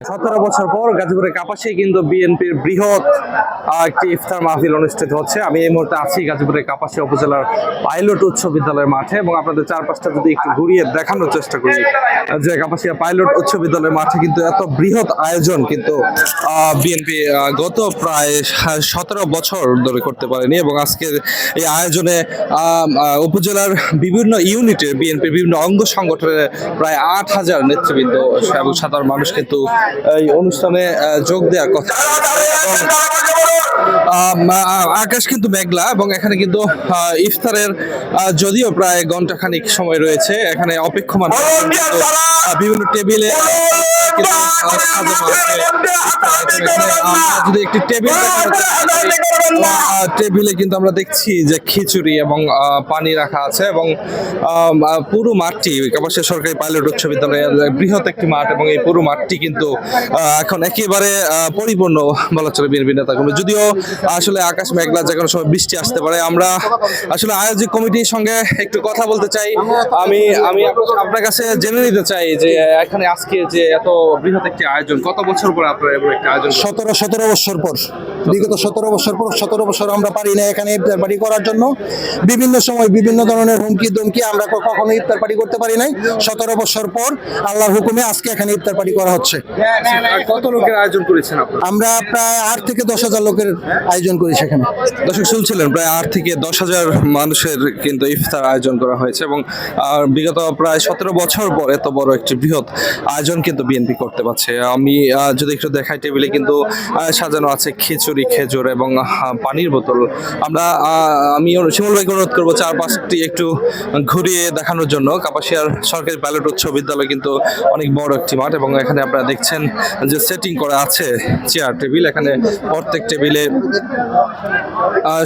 সতেরো বছর পর গাজীপুরের কাপাসে কিন্তু বিএনপির বৃহৎ একটি ইফতার মাহফিল অনুষ্ঠিত হচ্ছে। আমি এই মুহূর্তে আছি গাজীপুরের কাপাসি উপজেলার পাইলট উচ্চ বিদ্যালয়ের মাঠে এবং আপনাদের চারপাশটা যদি একটু ঘুরিয়ে দেখানোর চেষ্টা করি, যে কাপাসিয়া পাইলট উচ্চ বিদ্যালয়ের মাঠে কিন্তু এত বৃহৎ আয়োজন কিন্তু বিএনপি গত প্রায় সতেরো বছর ধরে করতে পারেনি এবং আজকের এই আয়োজনে উপজেলার বিভিন্ন ইউনিটের বিএনপির বিভিন্ন অঙ্গ সংগঠনের প্রায় আট হাজার নেতৃবৃন্দ এবং সাধারণ মানুষ কিন্তু এই অনুষ্ঠানে যোগ দেওয়ার কথা। আকাশ কিন্তু মেঘলা এবং এখানে কিন্তু আহ, ইফতারের যদিও প্রায় ঘণ্টা খানিক সময় রয়েছে এখানে অপেক্ষমান বিভিন্ন টেবিলে যদি একটি টেবিল কিন্তু আমরা দেখছি যে খিচুড়ি এবং পানি রাখা আছে এবং পুরো মাঠটি কাপাসিয়া সরকারি পাইলট উচ্চ বিদ্যালয়ের বৃহৎ একটি মাঠ এবং এই পুরো মাঠটি কিন্তু এখন একেবারে পরিপূর্ণ বলা চলে বিএনপি নেতাকর্মী যদিও আসলে আকাশ মেঘলা যে কোনো সময় বৃষ্টি আসতে পারে আমরা আসলে আয়োজক কমিটির সঙ্গে একটু কথা বলতে চাই আমি আমি আপ- আপনার কাছে জেনে নিতে চাই যে এখানে আজকে যে এত বৃহৎ একটি আয়োজন। কত বছর পর আপনারা এমন একটি আয়োজন সতেরো সতেরো বছর পর। বিগত সতেরো বছর পর সতেরো বছর আমরা পারি না এখানে ইফতার পার্টি করার জন্য। বিভিন্ন সময় বিভিন্ন ধরনের হুমকি দমকি আমরা কখনো ইফতার পার্টি করতে পারি নাই। সতেরো বছর পর আল্লাহর হুকুমে আজকে এখানে ইফতার পার্টি করা হচ্ছে। কত লোকের আয়োজন করেছেন আমরা প্রায় আট থেকে দশ হাজার লোকের আয়োজন করি সেখানে। দর্শক শুনছিলেন প্রায় আট থেকে দশ হাজার মানুষের কিন্তু ইফতার আয়োজন করা হয়েছে এবং আর বিগত প্রায় সতেরো বছর পর এত বড় একটি বৃহৎ আয়োজন কিন্তু বিএনপি করতে পারছে। আমি যদি একটু দেখাই টেবিলে কিন্তু সাজানো আছে খিচুড়ি, খেজুর এবং পানির বোতল। আমরা আমি শিমুল ভাইকে অনুরোধ করব চারপাশটি একটু ঘুরিয়ে দেখানোর জন্য। কাপাসিয়ার সরকারি পাইলট উচ্চ বিদ্যালয় কিন্তু অনেক বড় একটি মাঠ এবং এখানে আপনারা দেখছেন যে সেটিং করা আছে, চেয়ার, টেবিল। এখানে প্রত্যেক টেবিলে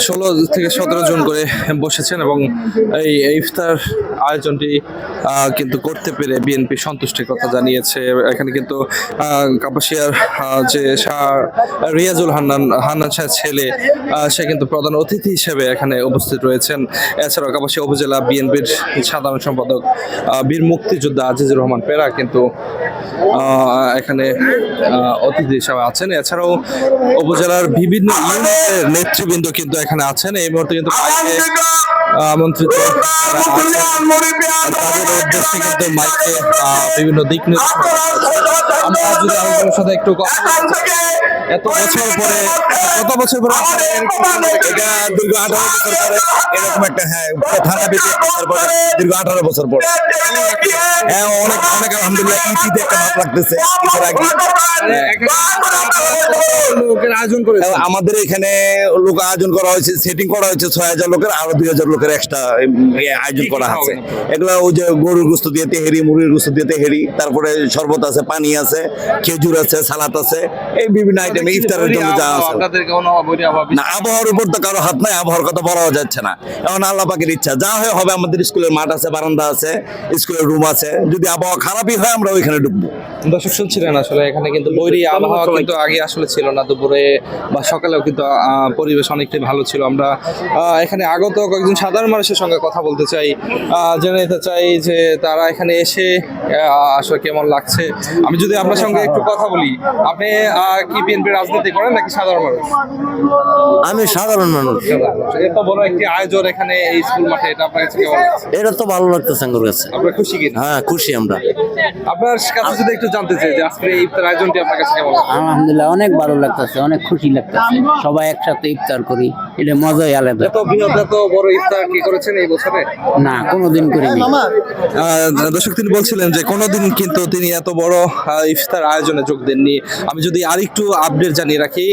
ষোলো থেকে সতেরো জন করে বসেছেন এবং এই ইফতার আয়োজনটি কিন্তু করতে পেরে বিএনপি সন্তুষ্টির কথা জানিয়েছে। এখানে কিন্তু কাপাসিয়ার যে রিয়াজুল হান্নান হান্নান শাহ ছেলে সে কিন্তু প্রধান অতিথি হিসেবে এখানে উপস্থিত রয়েছেন। এছাড়াও কাপাসিয়া উপজেলা বিএনপির সাধারণ সম্পাদক বীর মুক্তিযোদ্ধা আজিজুর রহমান পেরা কিন্তু এখানে অতিথি হিসাবে আছেন। এছাড়াও উপজেলার বিভিন্ন ইউনিটের নেতৃবৃন্দ কিন্তু এখানে আছেন। এই মুহূর্তে কিন্তু আমন্ত্রিত তাদের উদ্দেশ্যে কিন্তু মাইকে বিভিন্ন দিক। আমরা যদি আলোচনার সাথে একটু কথা এত বছর পরে কত বছর পরে এটা দীর্ঘ আঠারো বছর পরে এরকম একটা হ্যাঁ থানা পেতে তারপরে দীর্ঘ আঠারো বছর পরে। হ্যাঁ অনেক অনেক আলহামদুলিল্লাহ ইপিতে একটা ভাব লাগতেছে। আমাদের এখানে লোক আয়োজন করা হয়েছে সেটিং করা হয়েছে ছয় হাজার লোকের আরও দুই হাজার লোকের এক্সট্রা আয়োজন করা আছে। এগুলো ওই যে গরুর গোস্ত দিয়ে তেহেরি মুরগির গোস্ত দিয়ে তেহেরি তারপরে শরবত আছে পানি আছে খেজুর আছে সালাদ আছে এই বিভিন্ন আইটেম ইফতারের জন্য যা আছে। না আবহাওয়ার উপর তো কারও হাত নাই আবহাওয়ার কথা বলাও যাচ্ছে না। এখন আল্লাহ পাকের ইচ্ছা যা হয় হবে আমাদের স্কুলের মাঠ আছে বারান্দা আছে স্কুলের রুম আছে যদি আবহাওয়া খারাপই হয় আমরা ওইখানে ডুববো দর্শক শুনছিলেন আসলে এখানে কিন্তু বৈরী আবহাওয়া কিন্তু আগে আসলে ছিল না দুপুরে বা সকালেও কিন্তু পরিবেশ অনেকটাই ভালো ছিল। আমরা আহ, এখানে আগত কয়েকজন সাধারণ মানুষের সঙ্গে কথা বলতে চাই। জেনে নিতে চাই যে তারা এখানে এসে আসলে কেমন লাগছে। আমি যদি আপনার সঙ্গে একটু কথা বলি আপনি কি বিএনপি রাজনীতি করেন নাকি সাধারণ মানুষ? আমি সাধারণ মানুষ। এত বড় একটি আয়োজন এখানে এই স্কুল মাঠে এটা আপনার কাছে কেমন লাগছে? এটা তো ভালো লাগতেছে আমার কাছে। আপনার খুশি কিনা? হ্যাঁ খুশি আমরা। আপনার কাছে যদি একটু জানতে চাই যে আজকে এই ইফতার আয়োজনটি আপনার কাছে কেমন লাগছে? আলহামদুলিল্লাহ অনেক ভালো লাগতেছে অনেক খুশি লাগতেছে। সবাই একসাথে ইফতার করি এটা মজাই আলাদা। এত বৃহৎ এত বড় ইফতার কি করেছেন এই বছরে? না কোনোদিন করিনি। দর্শক তিনি বলছিলেন যে কোনোদিন কিন্তু তিনি এত বড় ইফতার আয়োজনে যোগ দেননি। আমি যদি আরেকটু আপডেট জানিয়ে রাখি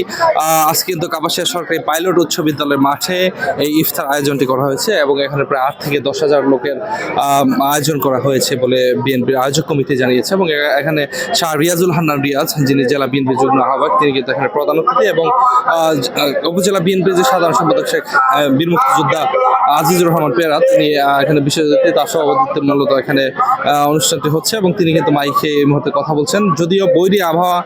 আজ কিন্তু কাপাসিয়া সরকারি পাইলট উচ্চ বিদ্যালয়ের মাঠে এই ইফতার আয়োজনটি করা হয়েছে এবং এখানে প্রায় আট থেকে দশ হাজার লোকের আয়োজন করা হয়েছে বলে বিএনপির আয়োজক কমিটি জানিয়েছে এবং এখানে শাহ রিয়াজুল হান্নান রিয়াজ যিনি জেলা বিএনপির যুগ্ম আহ্বায়ক তিনি কিন্তু এখানে প্রধান অতিথি এবং উপজেলা বিএনপির যে সাধারণ সম্পাদক শেখ বীর মুক্তিযোদ্ধা আজিজুর রহমান পেয়ারা তিনি এখানে বিশেষ অতিথি তার সভাপতিত্বে মূলত এখানে অনুষ্ঠানটি হচ্ছে এবং তিনি কিন্তু মাইকে এই মুহূর্তে কথা বলছেন। যদিও বৈরী আবহাওয়া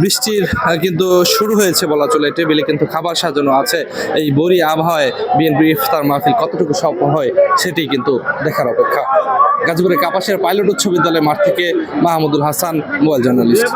বৃষ্টির কিন্তু শুরু হয়েছে বলা চলে। টেবিলে কিন্তু খাবার সাজানো আছে। এই বরি আবহাওয়ায় বিএনপি ইফতার মাহফিল কতটুকু সফল হয় সেটি কিন্তু দেখার অপেক্ষা। গাজীপুরের কাপাসের পাইলট উচ্চ বিদ্যালয় মাঠ থেকে মাহমুদুল হাসান, মোবাইল জার্নালিস্ট।